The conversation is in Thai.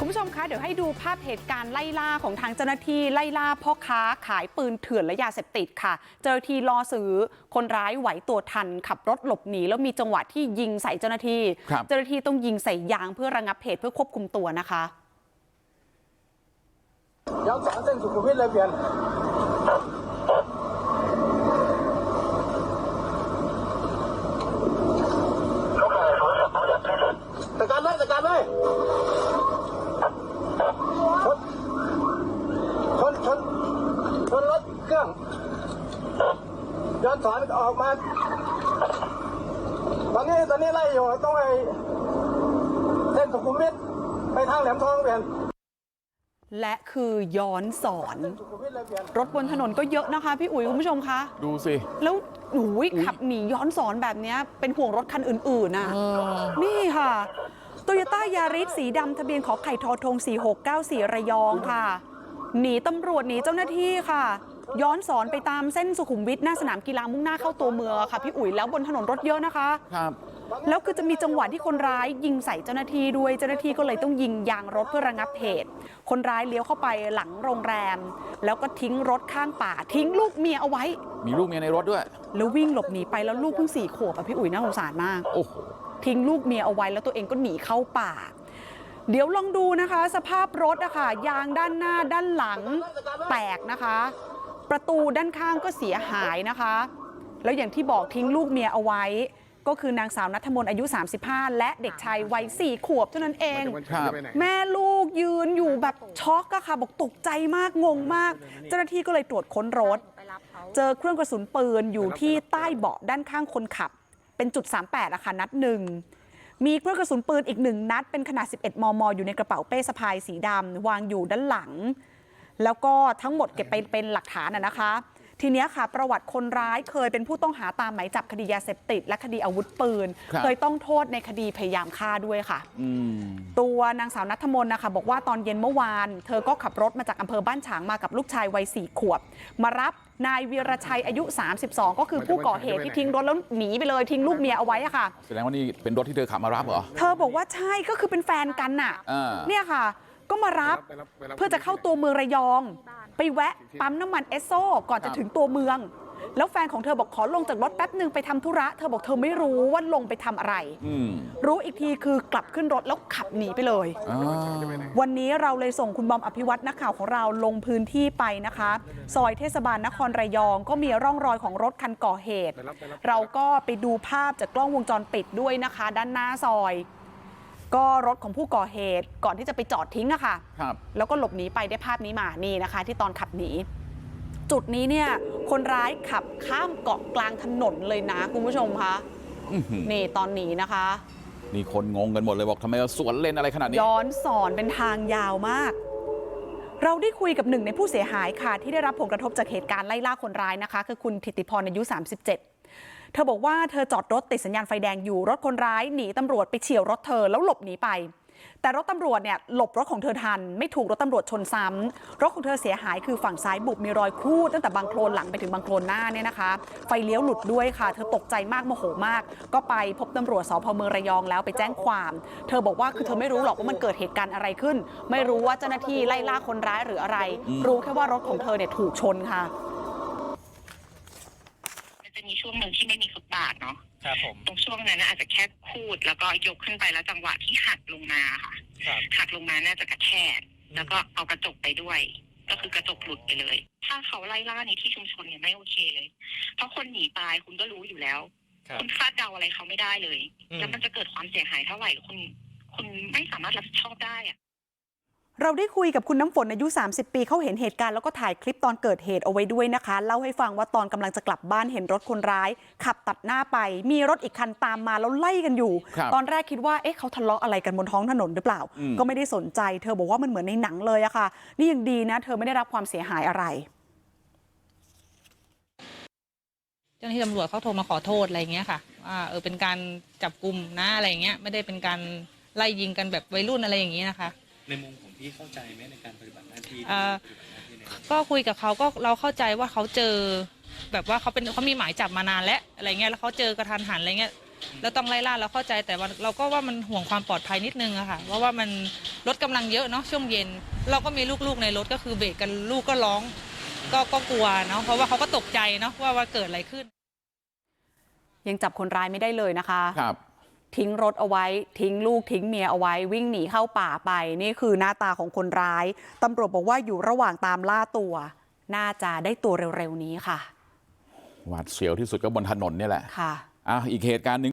คุณผู้ชมคะเดี๋ยวให้ดูภาพเหตุการณ์ไล่ล่าของทางเจ้าหน้าที่ไล่ล่าพ่อค้าขายปืนเถื่อนและยาเสพติดค่ะ เจ้าหน้าที่ล่อซื้อคนร้ายไหวตัวทัน ขับรถหลบหนีแล้วมีจังหวะที่ยิงใส่เจ้าหน้าที่ ครับ เจ้าหน้าที่ต้องยิงใส่ยางเพื่อระงับเหตุเพื่อควบคุมตัวนะคะ ย้อนสอนเส้นสุขุมวิทเลยเปลี่ยนจัดการเลยจัดการเลยชนชนชนชนรถเครื่องย้อนสอนออกมา ตอนนี้ตอนนี้ไล่อยู่ต้องไปเส้นสุขุมวิทไปทางแหลมทองเปลี่ยนและคือย้อนสอนสุขุมวิทเลยเปลี่ยนรถบนถนนก็เยอะนะคะ พี่อุ๋ยคุณผู้ชมคะดูสิ แล้วอุ้ยขับหนีย้อนสอนแบบเนี้ยเป็นห่วงรถคันอื่นๆน่ะนี่ค่ะโตโยต้ายาริสสีดำทะเบียนขอไข่ทอทง 4694 ระยองค่ะ หนีตำรวจหนีเจ้าหน้าที่ค่ะ ย้อนสอนไปตามเส้นสุขุมวิทหน้าสนามกีฬามุ่งหน้าเข้าตัวเมืองอะค่ะพี่อุ๋ยแล้วบนถนนรถเยอะนะคะครับแล้วคือจะมีจังหวะที่คนร้ายยิงใส่เจ้าหน้าที่ด้วยเจ้าหน้าที่ก็เลยต้องยิงยางรถเพื่อระงับเหตุ คนร้ายเลี้ยวเข้าไปหลังโรงแรม แล้วก็ทิ้งรถข้างป่า ทิ้งลูกเมียเอาไว้ มีลูกเมียในรถด้วย แล้ววิ่งหลบหนีไปแล้วลูกเพิ่งสี่ขวบอะพี่อุ๋ยน่าสงสารมากโอ้โหทิ้งลูกเมียเอาไว้แล้วตัวเองก็หนีเข้าป่า เดี๋ยวลองดูนะคะ สภาพรถอะค่ะยางด้านหน้าด้านหลังแตกนะคะ ประตูด้านข้างก็เสียหายนะคะแล้วอย่างที่บอกทิ้งลูกเมียเอาไว้ก็คือนางสาวนัทมนต์อายุ35และเด็กชายวัย4ขวบเท่านั้นเองครับแม่ลูกยืนอยู่แบบช็อกอะค่ะบอกตกใจมากงงมาก เจ้าหน้าที่ก็เลยตรวจค้นรถ เจอเครื่องกระสุนปืนอยู่ที่ใต้เบาะด้านข้างคนขับ เป็นจุด38อะค่ะนัดหนึ่งมีเครื่องกระสุนปืนอีกหนึ่งนัดเป็นขนาด 11 มม อยู่ในกระเป๋าเป้สะพายสีดำวางอยู่ด้านหลัง แล้วก็ทั้งหมดเก็บไปเป็นหลักฐานอะนะคะทีเนี้ยค่ะประวัติคนร้ายเคยเป็นผู้ต้องหาตามหมายจับคดียาเสพติดและคดีอาวุธปืนครับเคยต้องโทษในคดีพยายามฆ่าด้วยค่ะอืมตัวนางสาวนัทมนต์นะคะบอกว่าตอนเย็นเมื่อวาน เธอก็ขับรถมาจากอำเภอบ้านฉางมากับลูกชายวัยสี่ขวบ มารับนายวีรชัยอายุ 32 ก็คือผู้ก่อเหตุที่ทิ้งรถแล้วหนีไปเลยทิ้งลูกเมียเอาไว้อะค่ะแสดงว่านี่เป็นรถที่เธอขับมารับเหรอเธอบอกว่าใช่ก็คือเป็นแฟนกันน่ะอ่าเนี่ยค่ะ ก็มารับเพื่อจะเข้าตัวเมืองระยอง ไปแวะปั๊มน้ำมันเอสโซก่อนจะถึงตัวเมือง แล้วแฟนของเธอบอกขอลงจากรถแป๊บหนึ่งไปทำธุระ เธอบอกเธอไม่รู้ว่าลงไปทำอะไรอืมรู้อีกทีคือกลับขึ้นรถแล้วขับหนีไปเลยอ่าวันนี้เราเลยส่งคุณบอมอภิวัตนักข่าวของเราลงพื้นที่ไปนะคะ ซอยเทศบาลนครระยองก็มีร่องรอยของรถคันก่อเหตุ เราก็ไปดูภาพจากกล้องวงจรปิดด้วยนะคะ ด้านหน้าซอย ก็รถของผู้ก่อเหตุก่อนที่จะไปจอดทิ้งอะค่ะครับแล้วก็หลบหนีไปได้ภาพนี้มานี่นะคะที่ตอนขับหนีจุดนี้เนี่ยคนร้ายขับข้ามเกาะกลางถนนเลยนะคุณผู้ชมคะอื้อหือนี่ตอนหนีนะคะนี่คนงงกันหมดเลยบอกทำไมเราสวนเลนอะไรขนาดนี้ย้อนสอนเป็นทางยาวมาก เราได้คุยกับหนึ่งในผู้เสียหายค่ะ ที่ได้รับผลกระทบจากเหตุการณ์ไล่ล่าคนร้ายนะคะ คือคุณธิติพรอายุ 37 เธอบอกว่าเธอจอดรถติดสัญญาณไฟแดงอยู่รถคนร้ายหนีตำรวจไปเฉียวรถเธอแล้วหลบหนีไปแต่รถตำรวจเนี่ยหลบรถของเธอทัน ไม่ถูกรถตำรวจชนซ้ำรถของเธอเสียหายคือฝั่งซ้ายบุบมีรอยครูดตั้งแต่บางโคลนหลังไปถึงบางโคลนหน้าเนี่ยนะคะ ไฟเลี้ยวหลุดด้วยค่ะ เธอตกใจมากโมโหมาก ก็ไปพบตำรวจสพเมืองระยองแล้วไปแจ้งความ เธอบอกว่าคือเธอไม่รู้หรอกว่ามันเกิดเหตุการณ์อะไรขึ้น ไม่รู้ว่าเจ้าหน้าที่ไล่ล่าคนร้ายหรืออะไร รู้แค่ว่ารถของเธอเนี่ยถูกชนค่ะ มันจะมีช่วงหนึ่งที่ไม่มีฟุตบาทเนาะครับผม ตรงช่วงนั้นน่ะอาจจะแค่คูดแล้วก็ยกขึ้นไปแล้วจังหวะที่หักลงมาค่ะครับหักลงมาน่าจะกระแทกแล้วก็เอากระจกไปด้วย ก็คือกระจกหลุดไปเลย ถ้าเขาไล่ล่าในที่ชุมชนเนี่ยไม่โอเคเลย เพราะคนหนีตายคุณก็รู้อยู่แล้ว ครับคุณคาดเดาอะไรเขาไม่ได้เลย อืม แล้วมันจะเกิดความเสียหายเท่าไหร่คุณคุณไม่สามารถรับผิดชอบได้อะ เราได้คุยกับคุณน้ำฝนอายุ 30 ปีเขาเห็นเหตุการณ์แล้วก็ถ่ายคลิปตอนเกิดเหตุเอาไว้ด้วยนะคะ เล่าให้ฟังว่าตอนกำลังจะกลับบ้านเห็นรถคนร้าย ขับตัดหน้าไป มีรถอีกคันตามมาแล้วไล่กันอยู่ครับตอนแรกคิดว่าเอ๊ะเขาทะเลาะอะไรกันบนท้องถนนหรือเปล่าอืมก็ไม่ได้สนใจ เธอบอกว่ามันเหมือนในหนังเลยอะค่ะ นี่ยังดีนะ เธอไม่ได้รับความเสียหายอะไร เจ้าหน้าที่ตำรวจเขาโทรมาขอโทษอะไรเงี้ยค่ะว่าเออเป็นการจับกลุ่มนะอะไรเงี้ยไม่ได้เป็นการไล่ยิงกันแบบวัยรุ่นอะไรอย่างนี้นะคะ ในมุมของพี่เข้าใจไหมในการปฏิบัติหน้าที่เอ่อปฏิบัติหน้าที่ในก็คุยกับเขาก็เราเข้าใจว่าเขาเจอ แบบว่าเขาเป็นเขามีหมายจับมานานแล้วอะไรเงี้ยแล้วเขาเจอกระทันหันอะไรเงี้ยแล้วต้องไล่ล่าเราเข้าใจแต่ว่าเราก็ว่ามันห่วงความปลอดภัยนิดนึงอะค่ะเพราะว่ามันรถกำลังเยอะเนาะช่วงเย็น เราก็มีลูกๆในรถก็คือเบรกกันลูกก็ร้อง ก็ก็กลัวเนาะเพราะว่าเขาก็ตกใจเนาะว่าว่าเกิดอะไรขึ้น ยังจับคนร้ายไม่ได้เลยนะคะ ครับ ทิ้งรถเอาไว้ทิ้งลูกทิ้งเมียเอาไว้วิ่งหนีเข้าป่าไปนี่คือหน้าตาของคนร้ายตำรวจบอกว่าอยู่ระหว่างตามล่าตัวน่าจะได้ตัวเร็วๆนี้ค่ะหวาดเสียวที่สุดก็บนถนนเนี่ยแหละค่ะอะอีกเหตุการณ์หนึ่ง